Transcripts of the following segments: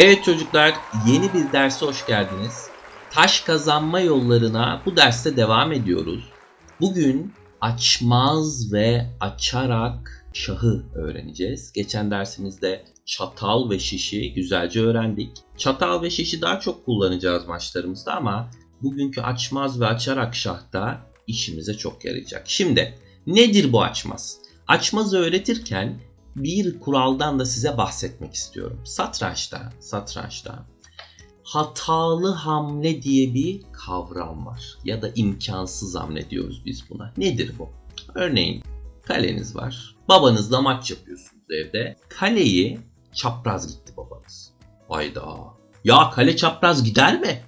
Evet çocuklar, yeni bir derse hoş geldiniz. Taş kazanma yollarına bu derste devam ediyoruz. Bugün açmaz ve açarak şahı öğreneceğiz. Geçen dersimizde çatal ve şişi güzelce öğrendik. Çatal ve şişi daha çok kullanacağız maçlarımızda ama bugünkü açmaz ve açarak şahta işimize çok yarayacak. Şimdi nedir bu açmaz? Açmazı öğretirken bir kuraldan da size bahsetmek istiyorum. Satrançta, satrançta hatalı hamle diye bir kavram var. Ya da imkansız hamle diyoruz biz buna. Nedir bu? Örneğin kaleniz var. Babanızla maç yapıyorsunuz evde. Kaleyi çapraz gitti babanız. Hayda. Ya kale çapraz gider mi?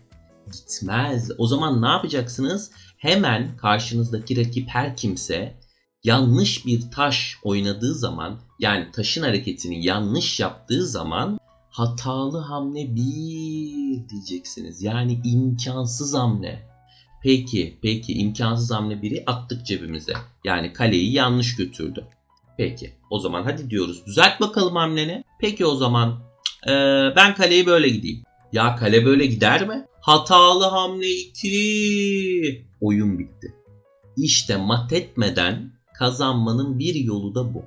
Gitmez. O zaman ne yapacaksınız? Hemen karşınızdaki rakip her kimse yanlış bir taş oynadığı zaman yani taşın hareketini yanlış yaptığı zaman hatalı hamle bir diyeceksiniz. Yani imkansız hamle. Peki, peki imkansız hamle biri attık cebimize. Yani kaleyi yanlış götürdü. Peki, o zaman hadi diyoruz. Düzelt bakalım hamleni. Peki o zaman ee, ben kaleyi böyle gideyim. Ya kale böyle gider mi? Hatalı hamle 2. Oyun bitti. İşte mat etmeden kazanmanın bir yolu da bu.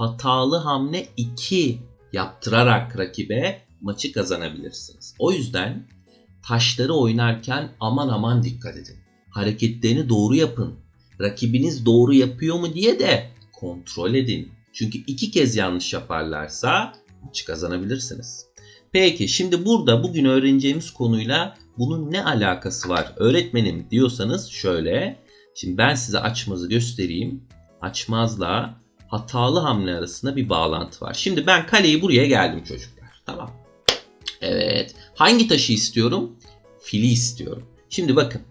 Hatalı hamle 2 yaptırarak rakibe maçı kazanabilirsiniz. O yüzden taşları oynarken aman aman dikkat edin. Hareketlerini doğru yapın. Rakibiniz doğru yapıyor mu diye de kontrol edin. Çünkü iki kez yanlış yaparlarsa maçı kazanabilirsiniz. Peki şimdi burada bugün öğreneceğimiz konuyla bunun ne alakası var öğretmenim diyorsanız şöyle. Şimdi ben size açmazı göstereyim açmazla hatalı hamle arasında bir bağlantı var. Şimdi ben kaleyi buraya geldim çocuklar. Tamam. Evet. Hangi taşı istiyorum? Fili istiyorum. Şimdi bakın.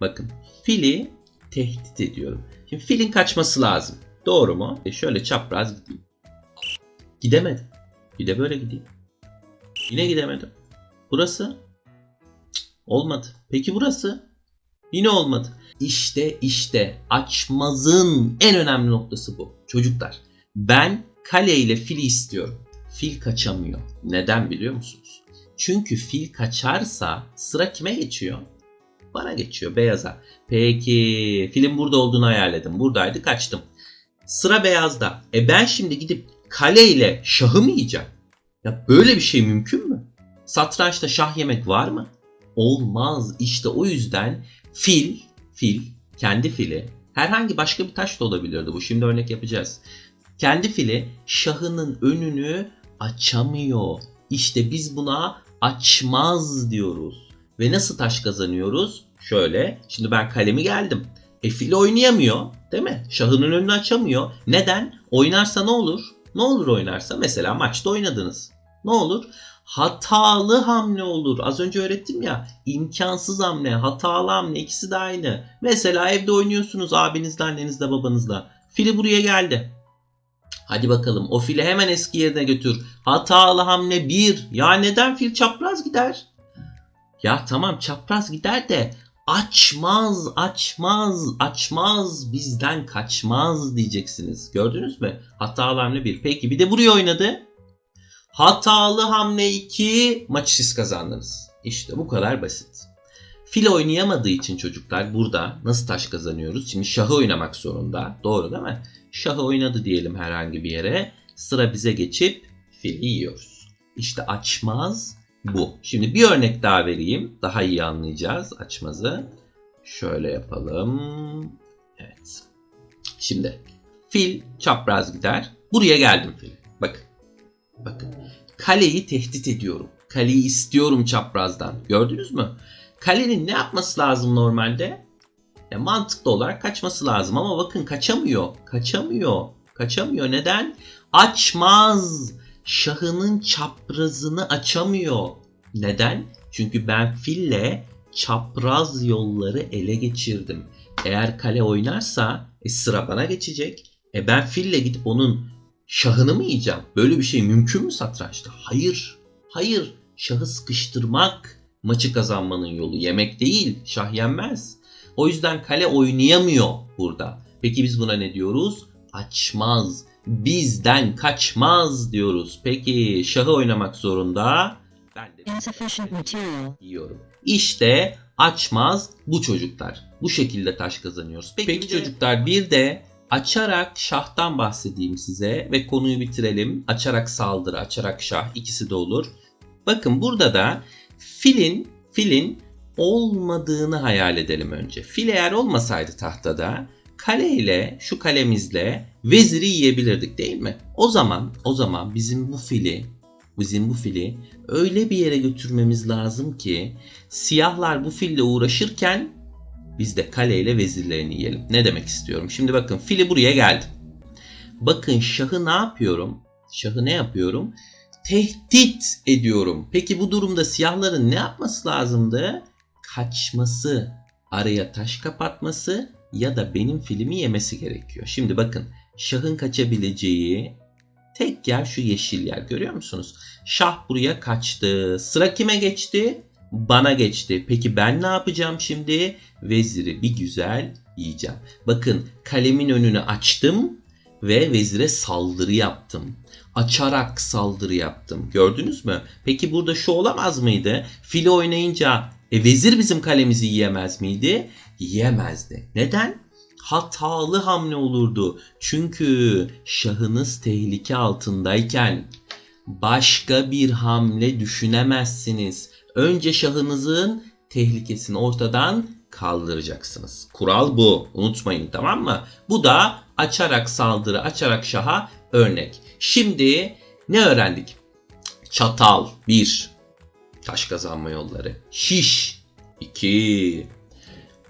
Bakın. Fili tehdit ediyorum. Şimdi filin kaçması lazım. Doğru mu? E şöyle çapraz gideyim. Gidemedim. Bir de böyle gideyim. Yine gidemedim. Burası? Olmadı. Peki burası? Yine olmadı. İşte işte açmazın en önemli noktası bu. Çocuklar ben kale ile fili istiyorum. Fil kaçamıyor. Neden biliyor musunuz? Çünkü fil kaçarsa sıra kime geçiyor? Bana geçiyor beyaza. Peki filin burada olduğunu hayal Buradaydı kaçtım. Sıra beyazda. E ben şimdi gidip kale ile şahı mı yiyeceğim? Ya böyle bir şey mümkün mü? Satrançta şah yemek var mı? Olmaz. İşte o yüzden fil fil, kendi fili, herhangi başka bir taş da olabilirdi bu. Şimdi örnek yapacağız. Kendi fili şahının önünü açamıyor. İşte biz buna açmaz diyoruz. Ve nasıl taş kazanıyoruz? Şöyle, şimdi ben kalemi geldim. E fil oynayamıyor değil mi? Şahının önünü açamıyor. Neden? Oynarsa ne olur? Ne olur oynarsa? Mesela maçta oynadınız. Ne olur? hatalı hamle olur. Az önce öğrettim ya imkansız hamle, hatalı hamle ikisi de aynı. Mesela evde oynuyorsunuz abinizle, annenizle, babanızla. Fili buraya geldi. Hadi bakalım o fili hemen eski yerine götür. Hatalı hamle 1. Ya neden fil çapraz gider? Ya tamam çapraz gider de açmaz, açmaz, açmaz, bizden kaçmaz diyeceksiniz. Gördünüz mü? Hatalı hamle 1. Peki bir de buraya oynadı. Hatalı hamle 2 maçı siz kazandınız. İşte bu kadar basit. Fil oynayamadığı için çocuklar burada nasıl taş kazanıyoruz? Şimdi şahı oynamak zorunda. Doğru değil mi? Şahı oynadı diyelim herhangi bir yere. Sıra bize geçip fili yiyoruz. İşte açmaz bu. Şimdi bir örnek daha vereyim. Daha iyi anlayacağız açmazı. Şöyle yapalım. Evet. Şimdi fil çapraz gider. Buraya geldim fil. Bakın. Bakın. Kaleyi tehdit ediyorum. Kaleyi istiyorum çaprazdan. Gördünüz mü? Kalenin ne yapması lazım normalde? Ya mantıklı olarak kaçması lazım ama bakın kaçamıyor. Kaçamıyor. Kaçamıyor. Neden? Açmaz. Şahının çaprazını açamıyor. Neden? Çünkü ben fille çapraz yolları ele geçirdim. Eğer kale oynarsa e, sıra bana geçecek. E ben fille gidip onun Şahını mı yiyeceğim? Böyle bir şey mümkün mü satrançta? Hayır. Hayır. Şahı sıkıştırmak maçı kazanmanın yolu. Yemek değil. Şah yenmez. O yüzden kale oynayamıyor burada. Peki biz buna ne diyoruz? Açmaz. Bizden kaçmaz diyoruz. Peki şahı oynamak zorunda. Ben de yiyorum. İşte açmaz bu çocuklar. Bu şekilde taş kazanıyoruz. Peki, çocuklar bir de açarak şahtan bahsedeyim size ve konuyu bitirelim. Açarak saldırı, açarak şah ikisi de olur. Bakın burada da filin filin olmadığını hayal edelim önce. Fil eğer olmasaydı tahtada kale ile şu kalemizle veziri yiyebilirdik değil mi? O zaman o zaman bizim bu fili bizim bu fili öyle bir yere götürmemiz lazım ki siyahlar bu fille uğraşırken biz de kaleyle vezirlerini yiyelim. Ne demek istiyorum? Şimdi bakın fili buraya geldim. Bakın şahı ne yapıyorum? Şahı ne yapıyorum? Tehdit ediyorum. Peki bu durumda siyahların ne yapması lazımdı? Kaçması, araya taş kapatması ya da benim filmi yemesi gerekiyor. Şimdi bakın şahın kaçabileceği tek yer şu yeşil yer görüyor musunuz? Şah buraya kaçtı. Sıra kime geçti? Bana geçti. Peki ben ne yapacağım şimdi? Veziri bir güzel yiyeceğim. Bakın kalemin önünü açtım ve vezire saldırı yaptım. Açarak saldırı yaptım. Gördünüz mü? Peki burada şu olamaz mıydı? Fili oynayınca e, vezir bizim kalemizi yiyemez miydi? Yiyemezdi. Neden? Hatalı hamle olurdu. Çünkü şahınız tehlike altındayken başka bir hamle düşünemezsiniz. Önce şahınızın tehlikesini ortadan kaldıracaksınız. Kural bu. Unutmayın tamam mı? Bu da açarak saldırı, açarak şaha örnek. Şimdi ne öğrendik? Çatal 1. Taş kazanma yolları. Şiş 2.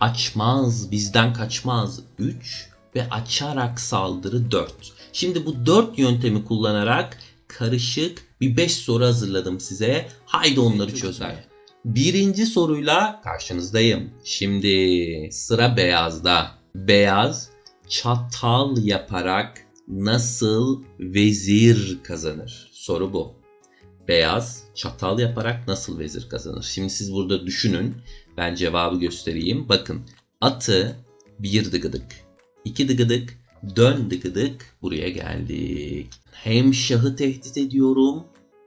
Açmaz, bizden kaçmaz 3 ve açarak saldırı 4. Şimdi bu 4 yöntemi kullanarak karışık bir 5 soru hazırladım size. Haydi onları çözer. Birinci soruyla karşınızdayım. Şimdi sıra beyazda. Beyaz çatal yaparak nasıl vezir kazanır? Soru bu. Beyaz çatal yaparak nasıl vezir kazanır? Şimdi siz burada düşünün. Ben cevabı göstereyim. Bakın atı bir dıgıdık, iki dıgıdık, dön dıgıdık buraya geldik. Hem şahı tehdit ediyorum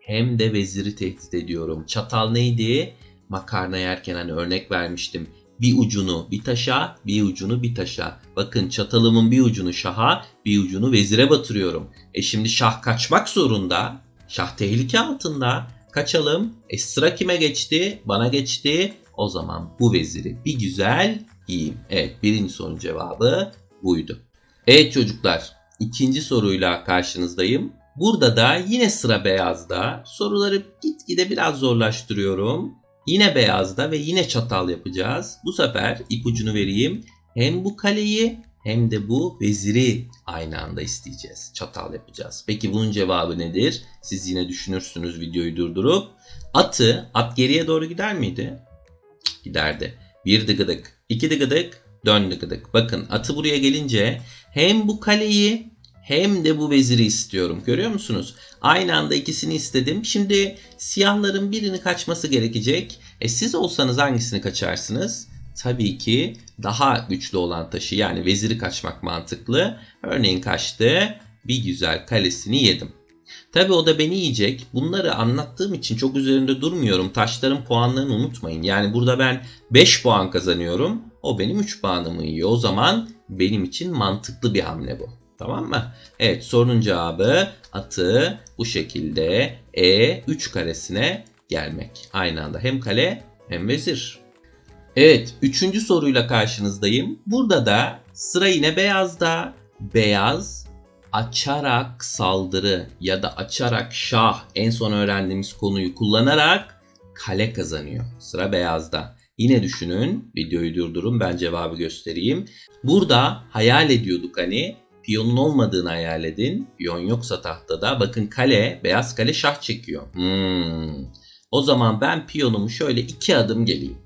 hem de veziri tehdit ediyorum. Çatal neydi? Makarna yerken hani örnek vermiştim. Bir ucunu bir taşa, bir ucunu bir taşa. Bakın çatalımın bir ucunu şaha, bir ucunu vezire batırıyorum. E şimdi şah kaçmak zorunda. Şah tehlike altında. Kaçalım. E sıra kime geçti? Bana geçti. O zaman bu veziri bir güzel yiyeyim. Evet birinci sorunun cevabı buydu. Evet çocuklar ikinci soruyla karşınızdayım. Burada da yine sıra beyazda. Soruları gitgide biraz zorlaştırıyorum. Yine beyazda ve yine çatal yapacağız. Bu sefer ipucunu vereyim. Hem bu kaleyi hem de bu veziri aynı anda isteyeceğiz. Çatal yapacağız. Peki bunun cevabı nedir? Siz yine düşünürsünüz videoyu durdurup. Atı, at geriye doğru gider miydi? Giderdi. Bir dıgıdık, iki dıgıdık, dön dıgıdık. Bakın atı buraya gelince hem bu kaleyi hem de bu veziri istiyorum. Görüyor musunuz? Aynı anda ikisini istedim. Şimdi siyahların birini kaçması gerekecek. E siz olsanız hangisini kaçarsınız? Tabii ki daha güçlü olan taşı yani veziri kaçmak mantıklı. Örneğin kaçtı. Bir güzel kalesini yedim. Tabii o da beni yiyecek. Bunları anlattığım için çok üzerinde durmuyorum. Taşların puanlarını unutmayın. Yani burada ben 5 puan kazanıyorum. O benim 3 puanımı yiyor. O zaman benim için mantıklı bir hamle bu. Tamam mı? Evet sorunun cevabı atı bu şekilde E3 karesine gelmek. Aynı anda hem kale hem vezir. Evet üçüncü soruyla karşınızdayım. Burada da sıra yine beyazda. Beyaz açarak saldırı ya da açarak şah en son öğrendiğimiz konuyu kullanarak kale kazanıyor. Sıra beyazda. Yine düşünün videoyu durdurun ben cevabı göstereyim. Burada hayal ediyorduk hani piyonun olmadığını hayal edin. Piyon yoksa tahtada bakın kale beyaz kale şah çekiyor. Hmm. O zaman ben piyonumu şöyle iki adım geleyim.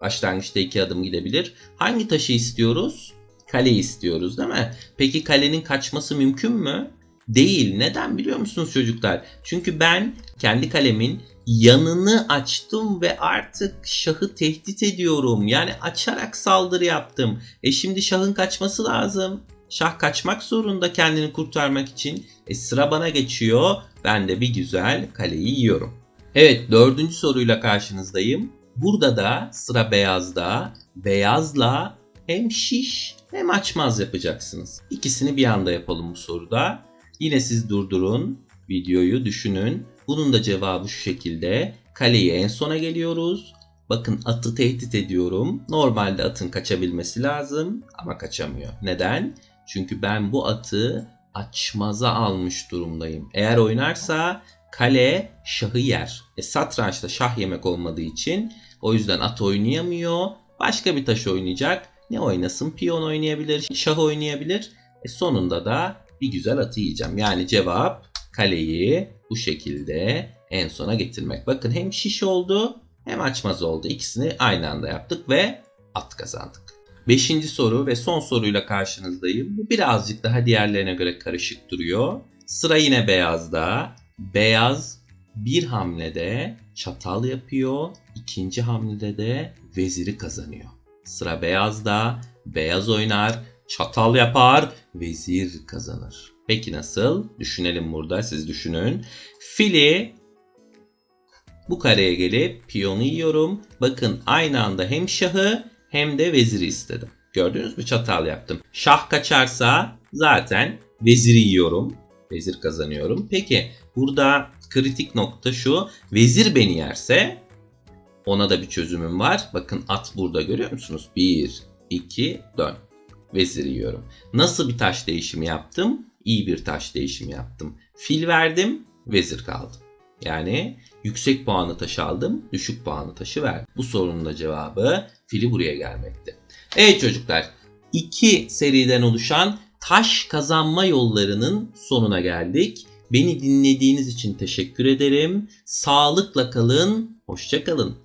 Başlangıçta iki adım gidebilir. Hangi taşı istiyoruz? Kaleyi istiyoruz değil mi? Peki kalenin kaçması mümkün mü? Değil. Neden biliyor musunuz çocuklar? Çünkü ben kendi kalemin yanını açtım ve artık şahı tehdit ediyorum. Yani açarak saldırı yaptım. E şimdi şahın kaçması lazım. Şah kaçmak zorunda kendini kurtarmak için. E sıra bana geçiyor. Ben de bir güzel kaleyi yiyorum. Evet dördüncü soruyla karşınızdayım. Burada da sıra beyazda. Beyazla hem şiş hem açmaz yapacaksınız. İkisini bir anda yapalım bu soruda. Yine siz durdurun videoyu düşünün. Bunun da cevabı şu şekilde. Kaleyi en sona geliyoruz. Bakın atı tehdit ediyorum. Normalde atın kaçabilmesi lazım ama kaçamıyor. Neden? Çünkü ben bu atı açmaza almış durumdayım. Eğer oynarsa kale şahı yer. E, satrançta şah yemek olmadığı için o yüzden at oynayamıyor. Başka bir taş oynayacak. Ne oynasın? Piyon oynayabilir, şah oynayabilir. E, sonunda da bir güzel atı yiyeceğim. Yani cevap kaleyi bu şekilde en sona getirmek. Bakın hem şiş oldu hem açmaz oldu. İkisini aynı anda yaptık ve at kazandık. Beşinci soru ve son soruyla karşınızdayım. Bu birazcık daha diğerlerine göre karışık duruyor. Sıra yine beyazda. Beyaz bir hamlede çatal yapıyor. İkinci hamlede de veziri kazanıyor. Sıra beyazda. Beyaz oynar, çatal yapar, vezir kazanır. Peki nasıl? Düşünelim burada. Siz düşünün. Fili bu kareye gelip piyonu yiyorum. Bakın aynı anda hem şahı hem de veziri istedim. Gördünüz mü çatal yaptım. Şah kaçarsa zaten veziri yiyorum. Vezir kazanıyorum. Peki burada kritik nokta şu. Vezir beni yerse ona da bir çözümüm var. Bakın at burada görüyor musunuz? 1, 2, dön. Vezir yiyorum. Nasıl bir taş değişimi yaptım? İyi bir taş değişimi yaptım. Fil verdim, vezir kaldım. Yani yüksek puanlı taşı aldım, düşük puanlı taşı verdim. Bu sorunun da cevabı fili buraya gelmekte. Evet çocuklar, iki seriden oluşan taş kazanma yollarının sonuna geldik. Beni dinlediğiniz için teşekkür ederim. Sağlıkla kalın, hoşça kalın.